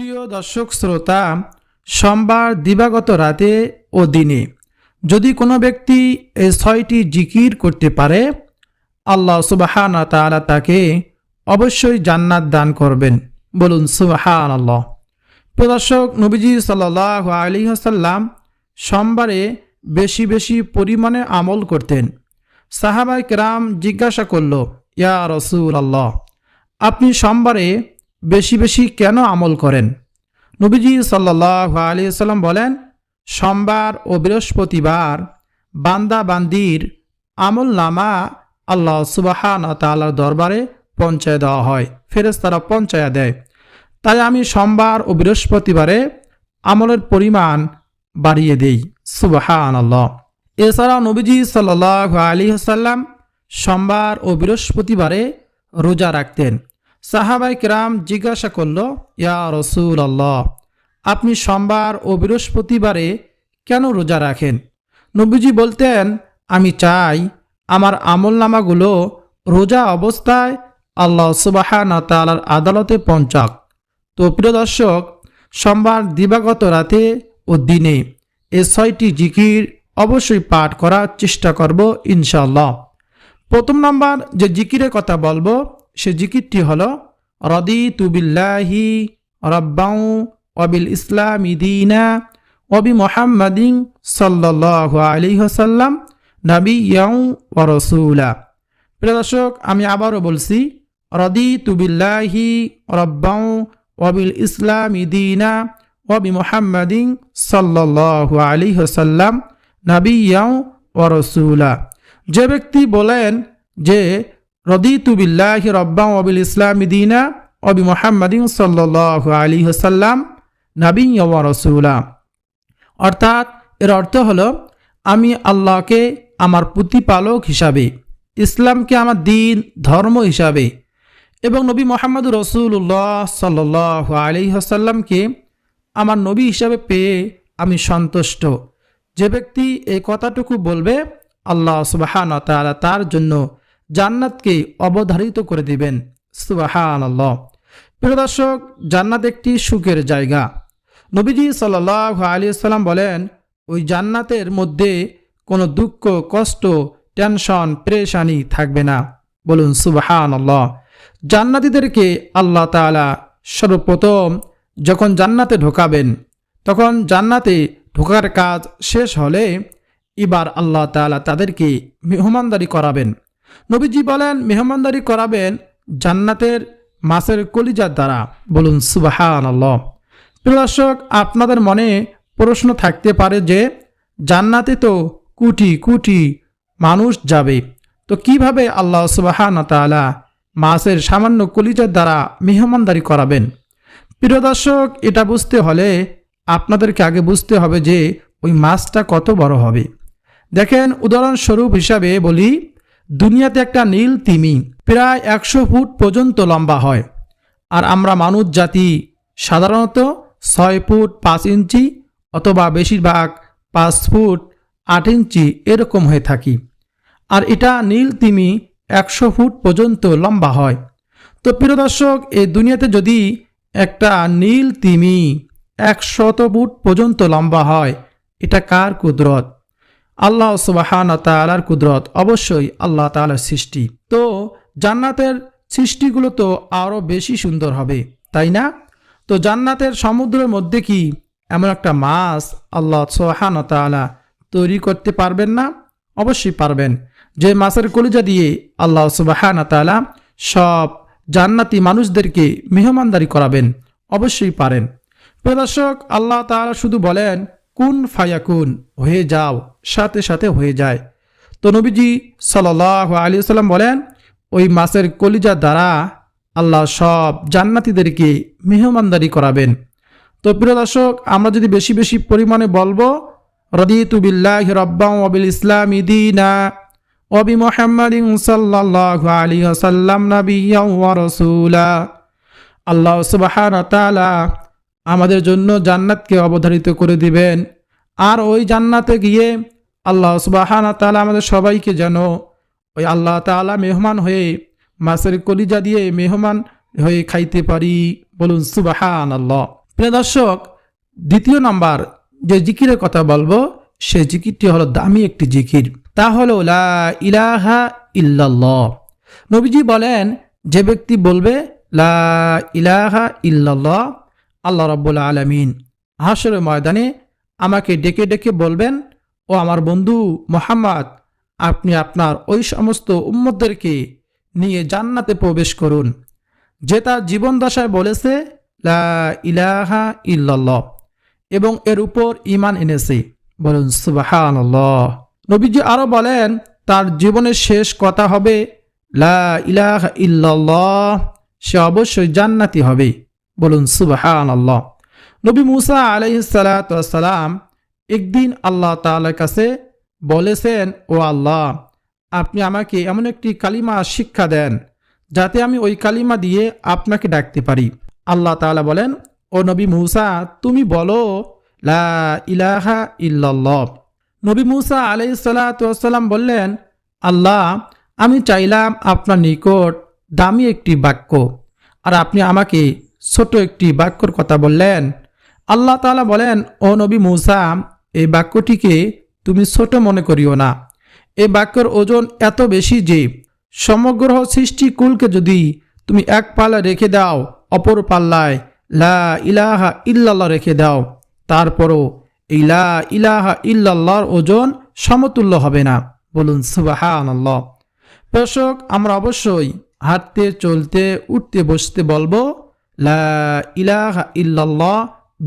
প্রিয় দর্শক শ্রোতা, সোমবার দিবাগত রাতে ও দিনে যদি কোনো ব্যক্তি এই ছয়টি জিকির করতে পারে, আল্লাহ সুবাহান তাআলা তাকে অবশ্যই জান্নাত দান করবেন। বলুন সুবাহান আল্লাহ প্রিয় দর্শক, নবীজি সাল্লাহ আলী হাসাল্লাম সোমবারে বেশি বেশি পরিমাণে আমল করতেন। সাহাবাই কেরাম জিজ্ঞাসা করল, ইয়া রসুল আল্লাহ আপনি সোমবারে বেশি বেশি কেন আমল করেন? নবীজি সাল্লাহ আলী সাল্লাম বলেন, সোমবার ও বৃহস্পতিবার বান্দা বান্দির আমল নামা আল্লাহ সুবাহান তাল্লার দরবারে পৌঁছায় দেওয়া হয় ফেরেস্তারা পৌঁছায়া দেয়। তাই আমি সোমবার ও বৃহস্পতিবারে আমলের পরিমাণ বাড়িয়ে দেই সুবাহান আল্লাহ এছাড়া নবীজি সাল্লাহ আলী হাসাল্লাম সোমবার ও বৃহস্পতিবারে রোজা রাখতেন। সাহাবাই কিরাম জিজ্ঞাসা করল, ইয়া রসুল আল্লাহ আপনি সোমবার ও বৃহস্পতিবারে কেন রোজা রাখেন? নবীজি বলতেন, আমি চাই আমার আমলনামাগুলো রোজা অবস্থায় আল্লাহ সুবাহান তালার আদালতে পৌঁছাক। তো প্রিয় দর্শক, সোমবার দিবাগত রাতে ও দিনে এ ছয়টি জিকির অবশ্যই পাঠ করার চেষ্টা করব ইনশাল্লাহ প্রথম নাম্বার যে জিকিরের কথা বলব সে জিকিরটি হল রদি তুবিল্লাহি রব্বাউ অবিল ইসলাম ইদিনা অবি মোহাম্মদিন সাল্লাহ আলী হাসাল্লাম নাবি ইয়াউ ও রসুলা। প্রিয় দর্শক, আমি আবারও বলছি রদি তুবিল্লাহি রব্বাউ অবিল ইসলাম ইদিনা অবি মোহাম্মদিন সাল্লাহ আলী হাসাল্লাম নাবি ইয়াউ ও রসুলা। যে ব্যক্তি বলেন যে রদিতু বিল্লাহি রব্বাং অবিল ইসলাম দিনা অবি মোহাম্মদিন সাল্লাহ আলী হাসাল্লাম নাবী রসুলা। অর্থাৎ এর অর্থ হলো, আমি আল্লাহকে আমার প্রতিপালক হিসাবে, ইসলামকে আমার দিন, ধর্ম হিসাবে এবং নবী মোহাম্মদ রসুল্লাহ সাল্লাহ আলী হাসাল্লামকে আমার নবী হিসাবে পেয়ে আমি সন্তুষ্ট। যে ব্যক্তি এই কথাটুকু বলবে, আল্লাহ সুবাহান তার জন্য জান্নাতকে অবধারিত করে দিবেন। সুবাহান আল্লাহ প্রিয় দর্শক, জান্নাত একটি সুখের জায়গা। নবীজি সাল্লাহ আলী সাল্লাম বলেন, ওই জান্নাতের মধ্যে কোনো দুঃখ, কষ্ট, টেনশন, প্রেশানি থাকবে না। বলুন সুবাহান আল্লাহ জান্নাতিদেরকে আল্লাহ তালা সর্বপ্রথম যখন জান্নাতে ঢোকাবেন, তখন জান্নাতে ঢোকার কাজ শেষ হলে এবার আল্লাহ তালা তাদেরকে মেহমানদারি করাবেন। নবীজি বলেন, মেহমানদারি করাবেন জান্নাতের মাছের কলিজার দ্বারা। বলুন সুবাহান আল্লাহ দর্শক, আপনাদের মনে প্রশ্ন থাকতে পারে যে, জান্নাতে তো কুটি কুটি মানুষ যাবে। তো কীভাবে আল্লাহ সুবাহান তালা মাছের সামান্য কলিজার দ্বারা মেহমানদারি করাবেন? প্রিয় দর্শক, এটা বুঝতে হলে আপনাদেরকে আগে বুঝতে হবে যে, ওই মাছটা কত বড় হবে। দেখেন, উদাহরণস্বরূপ হিসাবে বলি দুনিয়াতে একটা নীল তিমি প্রায় একশো ফুট পর্যন্ত লম্বা হয়। আর আমরা মানুষ জাতি সাধারণত ছয় ফুট পাঁচ ইঞ্চি অথবা বেশিরভাগ পাঁচ ফুট আট ইঞ্চি এরকম হয়ে থাকি। আর এটা নীল তিমি একশো ফুট পর্যন্ত লম্বা হয়। তো প্রিয় দর্শক, এই দুনিয়াতে যদি একটা নীল তিমি একশত ফুট পর্যন্ত লম্বা হয়, এটা কার কুদরত? আল্লাহ সুবাহান তালার কুদরত অবশ্যই আল্লাহ তালার সৃষ্টি। তো জান্নাতের সৃষ্টিগুলো তো আরও বেশি সুন্দর হবে, তাই না? তো জান্নাতের সমুদ্রের মধ্যে কি এমন একটা মাছ আল্লাহ সোহান তালা তৈরি করতে পারবেন না? অবশ্যই পারবেন। যে মাছের কলিজা দিয়ে আল্লাহ সুবাহান তালা সব জান্নাতি মানুষদেরকে মেহমানদারি করাবেন, অবশ্যই পারেন। প্রদর্শক আল্লাহ তালা শুধু বলেন কুন ফায়াকুন, হয়ে যাও, সাথে সাথে হয়ে যায়। তো নবীজি সাল্লাহ আলী সাল্লাম বলেন, ওই মাছের কলিজা দ্বারা আল্লাহ সব জান্নাতিদেরকে মেহমানদারি করাবেন। তো প্রিয় দর্শক, আমরা যদি বেশি বেশি পরিমাণে বলব, রদিতু বিল্লাহ রব্বাম অবিল ইসলাম ইদিনা অবি মোহাম্মদ সাল্লাহ আলী সাল্লাম নবিয়া রসুলা। আল্লাহ সুবাহান তালা আমাদের জন্য জান্নাতকে অবধারিত করে দিবেন। আর ওই জান্নাতে গিয়ে আল্লাহ সুবাহান তালা আমাদের সবাইকে যেন ওই আল্লাহ তালা মেহমান হয়ে মাছের কলিজা দিয়ে মেহমান হয়ে খাইতে পারি। বলুন সুবাহান আল্লাহ প্রিয় দর্শক, দ্বিতীয় নাম্বার যে জিকিরের কথা বলব, সে জিকিরটি হলো দামি একটি জিকির। তা হলো লা ইলাহা ইল্লাল্লাহ। নবীজি বলেন, যে ব্যক্তি বলবে লা ইলাহা ইল্লাল্লাহ আল্লাহ রাব্বুল আলামিন হাসরের ময়দানে আমাকে ডেকে ডেকে বলবেন, ও আমার বন্ধু মোহাম্মদ, আপনি আপনার ওই সমস্ত উম্মতদেরকে নিয়ে জান্নাতে প্রবেশ করুন। যে তার জীবন দশায় বলেছে, লা ইলাহা ইল্লাল্লাহ এবং এর উপর ইমান এনেছে। বলুন সুবাহান নবীজি আরও বলেন, তার জীবনের শেষ কথা হবে, লা ইলাহা ইল্লাল্লাহ সে অবশ্যই জান্নাতি হবে। বলুন সুবাহান আল্লাহ নবী মুসা আলাইসালাম একদিন আল্লাহ তাআলার কাছে বলেছেন, ও আল্লাহ, আপনি আমাকে এমন একটি কালিমা শিক্ষা দেন, যাতে আমি ওই কালিমা দিয়ে আপনাকে ডাকতে পারি। আল্লাহ তাআলা বলেন, ও নবী মুসা, তুমি বলো, লা ইলাহা ইল্লাল্লাহ। নবী মুসা আলাইসাল্লাম বললেন, আল্লাহ, আমি চাইলাম আপনার নিকট দামি একটি বাক্য, আর আপনি আমাকে ছোট একটি বাক্যর কথা বললেন। আল্লাহ তাআলা বলেন, ও নবী মুসা, এই বাক্যটিকে তুমি ছোট মনে করিও না। এই বাক্যের ওজন এত বেশি যে সমগ্র সৃষ্টিকুলকে যদি তুমি এক পাল্লা রেখে দাও, অপর পাল্লায় লা ইলাহা ইল্লাল্লাহ রেখে দাও, তারপরও এই লা ইলাহা ইল্লাল্লাহর ওজন সমতুল্য হবে না। বলুন সুবাহান আল্লাহ আমরা অবশ্যই হাঁটতে, চলতে, উঠতে, বসতে বলব লা ইলাহা ইল্লাল্লাহ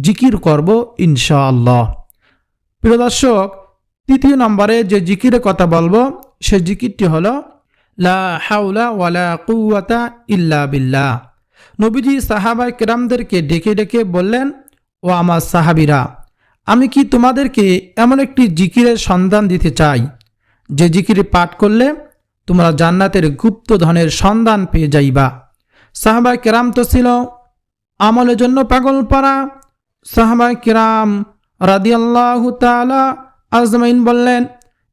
জিকির করব ইনশাআল্লাহ। প্রিয় দর্শক, তৃতীয় নম্বরে যে জিকিরের কথা বলব, সে জিকিরটি হল, লা হাউলা ওয়ালা কুয়াতা ইল্লা বিল্লাহ। নবীজি সাহাবাই কেরামদেরকে ডেকে ডেকে বললেন, ও আমার সাহাবিরা, আমি কি তোমাদেরকে এমন একটি জিকিরের সন্ধান দিতে চাই? যে জিকির পাঠ করলে তোমরা জান্নাতের গুপ্ত ধনের সন্ধান পেয়ে যাইবা। সাহাবাই কেরাম তো ছিল আমলের জন্য পাগল পারা সাহাবাই কেরাম রাদিয়াল্লাহু তাআলা আজমাইন বললেন,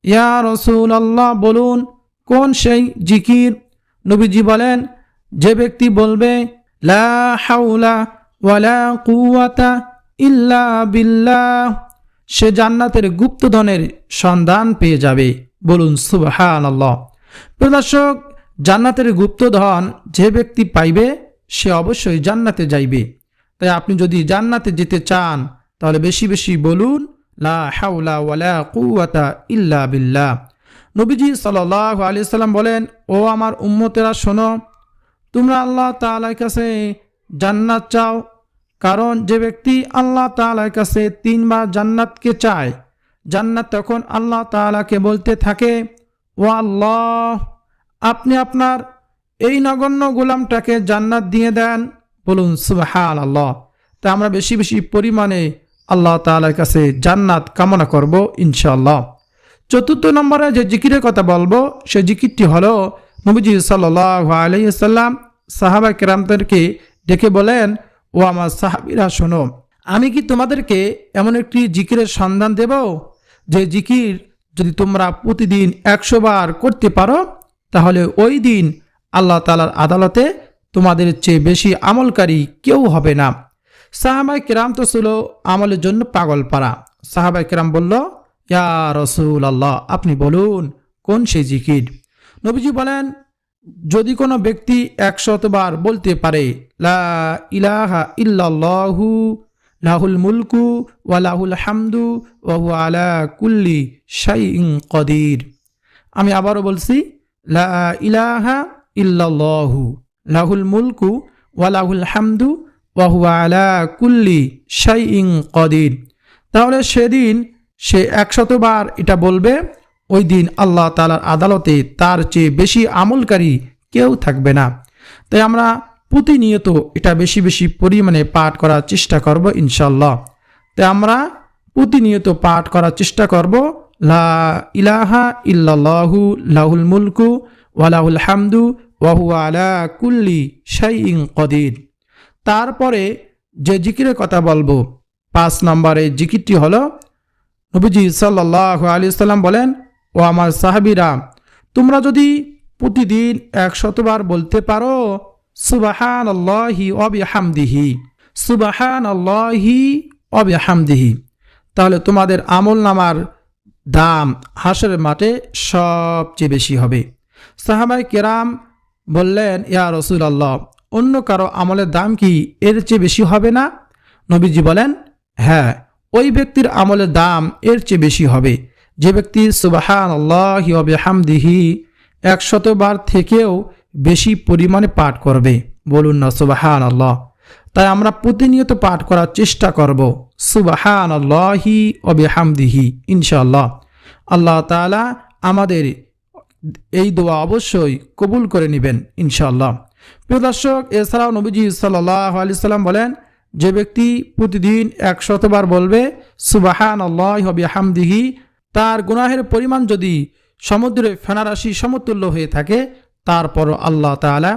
ইয়া রসুল আল্লাহ বলুন, কোন সেই জিকির? নবীজি বলেন, যে ব্যক্তি বলবে, লা হাউলা ওয়ালা কুয়াতা ইল্লা বিল্লাহ সে জান্নাতের গুপ্তধনের সন্ধান পেয়ে যাবে। বলুন আল্লাহ প্রদর্শক জান্নাতের গুপ্তধন যে ব্যক্তি পাইবে সে অবশ্যই জান্নাতে যাইবে। তাই আপনি যদি জান্নাতে যেতে চান, তাহলে বেশি বেশি বলুন, লা বিল্লাহ। নবীজি সাল্লাহ আলি সাল্লাম বলেন, ও আমার উম্মতেরা, শোনো, তোমরা আল্লাহ তালার কাছে জান্নাত চাও, কারণ যে ব্যক্তি আল্লাহ তালার কাছে তিনবার জান্নাতকে চায়, জান্নাত তখন আল্লাহ তালাকে বলতে থাকে ও আল্লাহ আপনি আপনার এই নগণ্য গোলামটাকে জান্নাত দিয়ে দেন। বলুন সুবাহান আল্লাহ তা আমরা বেশি বেশি পরিমাণে আল্লাহ তালার কাছে জান্নাত কামনা করব, ইনশাআল্লাহ। চতুর্থ নম্বরে যে জিকিরের কথা বলব, সে জিকিরটি হলো নবীজি সাল্লাহ সাহাবা কেরামদেরকে ডেকে বলেন, ও আমার সাহাবিরা, শোনো, আমি কি তোমাদেরকে এমন একটি জিকিরের সন্ধান দেব? যে জিকির যদি তোমরা প্রতিদিন একশো বার করতে পারো, তাহলে ওই দিন আল্লাহ তালার আদালতে তোমাদের চেয়ে বেশি আমলকারী কেউ হবে না। সাহাবাই কেরাম তো ছিল আমলের জন্য পাগল পারা। সাহাবাই কেরাম বলল, ইয়া রসুল আল্লাহ আপনি বলুন, কোন সেই জিকির? নবীজি বলেন, যদি কোনো ব্যক্তি একশতবার বলতে পারে, লা ইলাহা লাহুল মুলকু ওয়া লাহুল হামদু ওয়াহু আলা কুল্লি শাইইন কদির। আমি আবারও বলছি, লা ইলাহা ইল্লাল্লাহু লাহুল মুলকু ওয়া লাহুল হামদু ওয়াহু আলা কুল্লি শাইইন কদির। তাহলে সেদিন সে একশতবার এটা বলবে, ওই দিন আল্লাহ তালার আদালতে তার চেয়ে বেশি আমলকারী কেউ থাকবে না। তাই আমরা প্রতিনিয়ত এটা বেশি বেশি পরিমাণে পাঠ করার চেষ্টা করব ইনশাল্লাহ তাই আমরা প্রতিনিয়ত পাঠ করার চেষ্টা করব, লা ইলাহা ইল্লাল্লাহু লাহুল মুলকু ওয়ালাহুল হামদু ওয়াহু আলা কুল্লি শাইইন কদির। তারপরে যে জিকিরের কথা বলব, পাঁচ নম্বরে জিকিরটি হলো, নবীজি সাল্লাহ আলী সাল্লাম বলেন, ও আমার সাহাবিরা, তোমরা যদি প্রতিদিন এক শতবার বলতে পারো সুবাহান আল্লাহি অবিহামদিহি সুবাহান আল্লাহি অবিহামদিহি তাহলে তোমাদের আমল নামার দাম হাসের মাঠে সবচেয়ে বেশি হবে। সাহাবাই কেরাম বললেন, ইয়া রসুল আল্লাহ অন্য কারও আমলের দাম কি এর চেয়ে বেশি হবে না? নবীজি বলেন হ্যাঁ ওই ব্যক্তির আমলের দাম এর চেয়ে বেশি হবে। যে ব্যক্তি সুবাহান আল্লাহি হামদিহি একশতবার থেকেও বেশি পরিমাণে পাঠ করবে, বলুন না সুবাহান আল্লাহ তাই আমরা প্রতিনিয়ত পাঠ করার চেষ্টা করব সুবাহান আল্লাহি হামদিহি ইনশাআল্লাহ। আল্লাহ তাআলা আমাদের এই দোয়া অবশ্যই কবুল করে নেবেন, ইনশাআল্লাহ। প্রিয় দর্শক, এছাড়াও নবীজি সাল্লাহ আলি সাল্লাম বলেন, যে ব্যক্তি প্রতিদিন একশতবার বলবে সুবাহান আল্লাহ হবি হামদিহি তার গুনাহের পরিমাণ যদি সমুদ্রে ফেনারাশি সমতুল্য হয়ে থাকে তারপর আল্লাহ তাআলা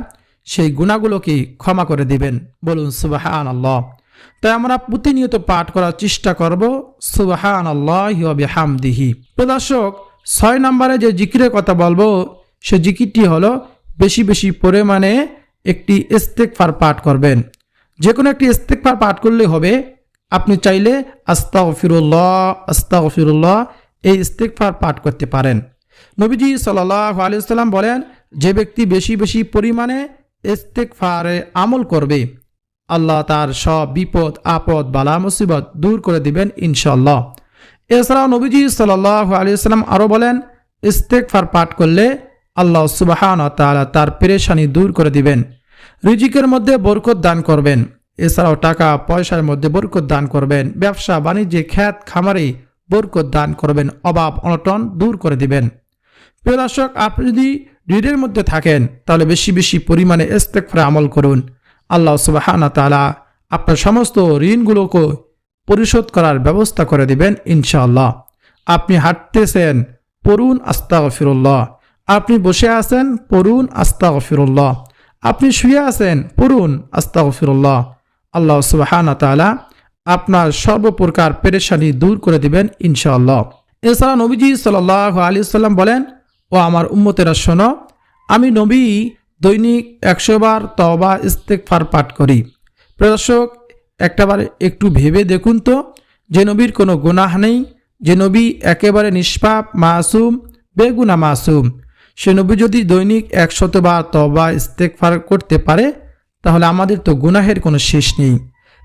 সেই গুণাগুলোকে ক্ষমা করে দিবেন। বলুন সুবাহান আল্লাহ তাই আমরা প্রতিনিয়ত পাঠ করার চেষ্টা করব সুবাহান আল্লাহ হবি হামদিহি প্রদর্শক ছয় নম্বরে যে জিকিরের কথা বলব, সে জিকিরটি হলো বেশি বেশি পরিমাণে একটি ইস্তেকফার পাঠ করবেন। যে কোনো একটি ইস্তেকফার পাঠ করলে হবে, আপনি চাইলে আস্তাগ ফিরুল্লাহ আস্তাগ ফিরুল্লাহ এই ইস্তেকফার পাঠ করতে পারেন। নবীজি সাল্লাহ আলিয়াল্লাম বলেন, যে ব্যক্তি বেশি বেশি পরিমাণে ইস্তেকফারে আমল করবে, আল্লাহ তার সব বিপদ, আপদ, বালা, মুসিবত দূর করে দিবেন ইনশাল্লাহ এছাড়াও নবীজি সাল্লাহ আলিয়াল্লাম আরও বলেন ইস্তেকফার পাঠ করলে আল্লাহ সুবাহান তালা তার পেরেশানি দূর করে দিবেন, রিজিকের মধ্যে বরকত দান করবেন, এছাড়াও টাকা পয়সার মধ্যে বরকত দান করবেন, ব্যবসা, বাণিজ্যে খ্যাত খামারে বরকত দান করবেন, অভাব, অনটন দূর করে দিবেন। প্রিয় দর্শক, আপনি যদি ঋণের মধ্যে থাকেন, তাহলে বেশি বেশি পরিমাণে ইস্তেকফারে আমল করুন। আল্লাহ সুবাহানা তালা আপনার সমস্ত ঋণগুলোকে পরিশোধ করার ব্যবস্থা করে দিবেন, ইনশাআল্লাহ। আপনি হাঁটতেছেন, পড়ুন আস্তাগ ফিরুল্লাহ আপনি বসে আছেন, পড়ুন আস্তাগ ফিরুল্লাহ আপনি শুয়ে আছেন, পড়ুন আস্তাগ ফিরুল্লাহ আল্লাহ সুবাহানা তালা আপনার সর্বপ্রকার পেরেশানি দূর করে দিবেন, ইনশাআল্লাহ। এছাড়া নবীজি সাল্লাহ আলী সাল্লাম বলেন, ও আমার উম্মতেরা, শোনো, আমি নবী দৈনিক একশো বার তবা ইস্তেকফার পাঠ করি। প্রদর্শক একটাবার একটু ভেবে দেখুন তো, যে নবীর কোনো গুনাহ নেই, যে নবী একেবারে নিষ্পাপ, মাসুম বেগুনা মাসুম। সে নবী যদি দৈনিক একশতবার তবা ইস্তেকফার করতে পারে, তাহলে আমাদের তো গুনাহের কোনো শেষ নেই।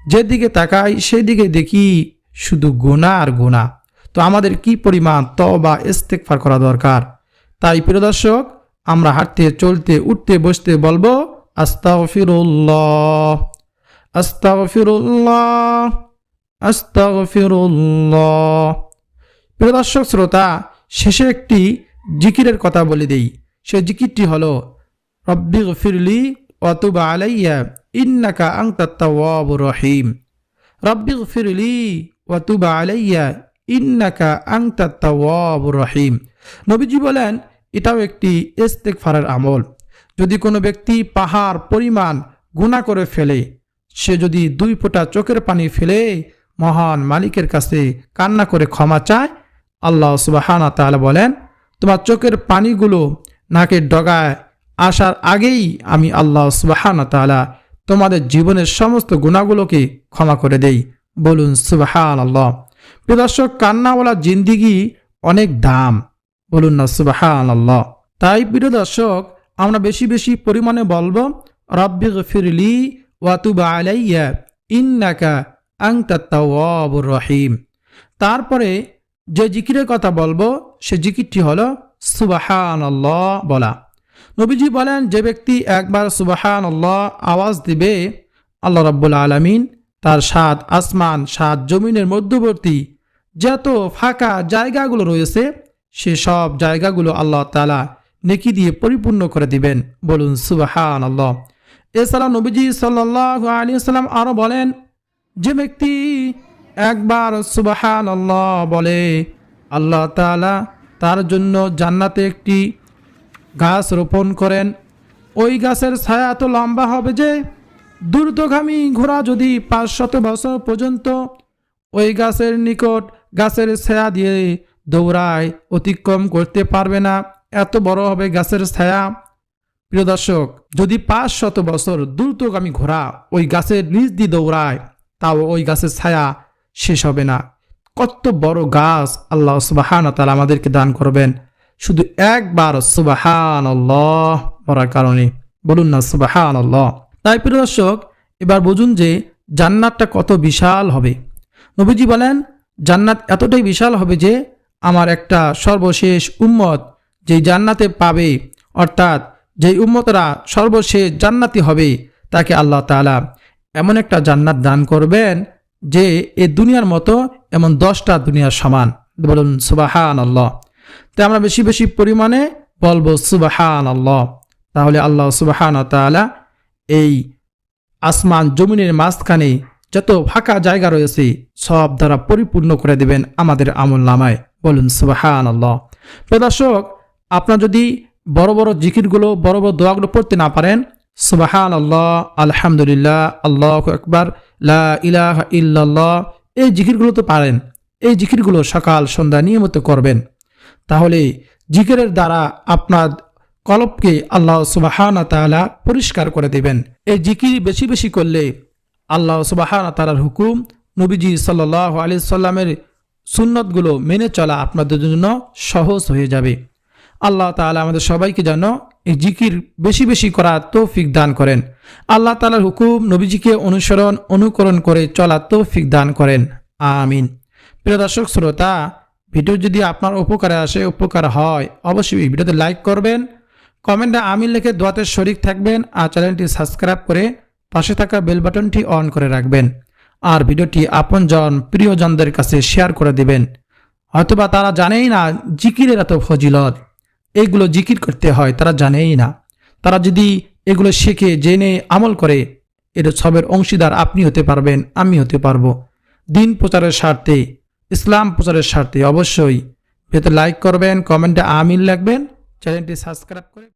যেদিকে তাকাই, সেদিকে দেখি শুধু গুণা আর গুণা তো আমাদের কি পরিমাণ তবা ইস্তেকফার করা দরকার? তাই প্রিয় দর্শক, আমরা হাঁটতে, চলতে, উঠতে, বসতে বলব, আস্তাগফিরুল্লাহ। প্রিয় দর্শক, শ্রোতা, শেষে একটি জিকিরের কথা বলে দেই। সে জিকিরটি হলো, রব্বি গফিরলি অতুবা আলাইয়া, ইন্নাকা আংতা তাওয়াবুর রহিম। রব্বি গফিরলি অতুবা আলাইয়া, ইন্নাকা আংতা তাওয়াবুর রহিম। নবীজি বলেন, এটাও একটি ইস্তেকফারের আমল। যদি কোনো ব্যক্তি পাহাড়, পরিমাণ গুণা করে ফেলে সে যদি দুই ফোঁটা চোখের পানি ফেলে মহান মালিকের কাছে কান্না করে ক্ষমা চায়, আল্লাহ সুবাহানা তাহলে বলেন, তোমার চোখের পানিগুলো নাকের ডগায় আসার আগেই আমি আল্লাহ সুবাহানা তাআলা তোমাদের জীবনের সমস্ত গুণাগুলোকে ক্ষমা করে দেই। বলুন সুবাহান আল্লাহ প্রদর্শক কান্নাওয়ালা জিন্দিগি অনেক দাম। বলুন না সুবাহান আল্লাহ তাই, প্রিয় দর্শক, আমরা বেশি বেশি পরিমাণে বলব, রব্বি গফিরলি আলাইয়া ইন্নাকা রহিম। তারপরে যে জিকিরের কথা বলব, সে জিকিরটি হলো সুবাহান আল্লাহ বলা। নবীজি বলেন, যে ব্যক্তি একবার সুবাহান আল্লাহ আওয়াজ দিবে, আল্লাহ রব্বুল আলমিন তার সাত আসমান, সাত জমিনের মধ্যবর্তী যত ফাঁকা জায়গাগুলো রয়েছে, সে সব জায়গাগুলো আল্লাহ তালা নেকি দিয়ে পরিপূর্ণ করে দিবেন। বলুন সুবাহান আল্লাহ এছাড়া নবীজি সাল্লাহ আলী সাল্লাম আরও বলেন, যে ব্যক্তি একবার সুবাহান আল্লাহ বলে, আল্লাহ তালা তার জন্য জান্নাতে একটি গাছ রোপণ করেন। ওই গাছের ছায়া এত লম্বা হবে যে দ্রুতগামী ঘোড়া যদি পাঁচশত বছর পর্যন্ত ওই গাছের নিকট গাছের ছায়া দিয়ে দৌড়ায়, অতিক্রম করতে পারবে না। এত বড় হবে গাছের ছায়া। প্রিয় দর্শক, যদি পাঁচ শত বছর দ্রুতগামী ঘোড়া ওই গাছের নিচ দিয়ে দৌড়ায় তাও ওই গাছের ছায়া শেষ হবে না। কত বড় গাছ আল্লাহ সুবাহান তালা আমাদেরকে দান করবেন। শুধু একবার সুবাহান আল্লাহ মরার কারণে। বলুন না সুবাহান আল্লাহ তাই প্রিয় দর্শক, এবার বুঝুন যে জান্নাতটা কত বিশাল হবে। নবীজি বলেন, জান্নাত এতটাই বিশাল হবে যে আমার একটা সর্বশেষ উম্মত যেই জান্নাতে পাবে, অর্থাৎ যেই উম্মতরা সর্বশেষ জান্নাতি হবে, তাকে আল্লাহ তাআলা এমন একটা জান্নাত দান করবেন যে এ দুনিয়ার মতো এমন দশটা দুনিয়ার সমান। বলুন সুবাহান আল্লাহ তাই আমরা বেশি বেশি পরিমাণে বলব সুবাহান আল্লাহ তাহলে আল্লাহ সুবাহান তাআলা এই আসমান জমিনের মাঝখানে যত ফাঁকা জায়গা রয়েছে, সব দ্বারা পরিপূর্ণ করে দেবেন আমাদের আমল নামায়। বলুন সুবাহান আল্লাহ প্রিয় দর্শক, আপনার যদি বড় বড় জিকিরগুলো, বড় বড় দোয়াগুলো পড়তে না পারেন। সুবাহান আল্লাহ আলহামদুলিল্লাহ, আল্লাহ একবার লা ইলাহ এই জিকিরগুলো তো পারেন। এই জিকিরগুলো সকাল, সন্ধ্যা নিয়মিত করবেন। তাহলে জিকিরের দ্বারা আপনার কলবকে আল্লাহ সুবাহানা তাআলা পরিষ্কার করে দেবেন। এই জিকির বেশি বেশি করলে আল্লাহ সুবাহানা তালার হুকুম, নবীজি সাল্লাহ আলি সাল্লামের সুন্নতগুলো মেনে চলা আপনাদের জন্য সহজ হয়ে যাবে। আল্লাহ তাআলা আমাদের সবাইকে যেন এই জিকির বেশি বেশি করা তৌফিক দান করেন। আল্লাহ তালার হুকুম নবীজিকে অনুসরণ, অনুকরণ করে চলা তৌফিক দান করেন। আমিন। প্রিয় দর্শক, শ্রোতা, ভিডিও যদি আপনার উপকারে আসে, উপকার হয়, অবশ্যই ভিডিওতে লাইক করবেন, কমেন্টে আমিন লিখে দোয়াতে শরিক থাকবেন আর চ্যানেলটি সাবস্ক্রাইব করে পাশে থাকা বেল বাটনটি অন করে রাখবেন। আর ভিডিওটি আপনজন, প্রিয়জনদের কাছে শেয়ার করে দিবেন। হয়তোবা তারা জানেই না জিকিরের এত ফজিলত। এগুলো জিকির করতে হয়, তারা জানেই না। তারা যদি এগুলো শেখে, জেনে আমল করে, এর সবের অংশীদার আপনি হতে পারবেন, আমি হতে পারব। দিন প্রচারের স্বার্থে, ইসলাম প্রচারের স্বার্থে অবশ্যই। ভিতরে লাইক করবেন কমেন্টে আমিল লাগবেন। চ্যানেলটি সাবস্ক্রাইব করে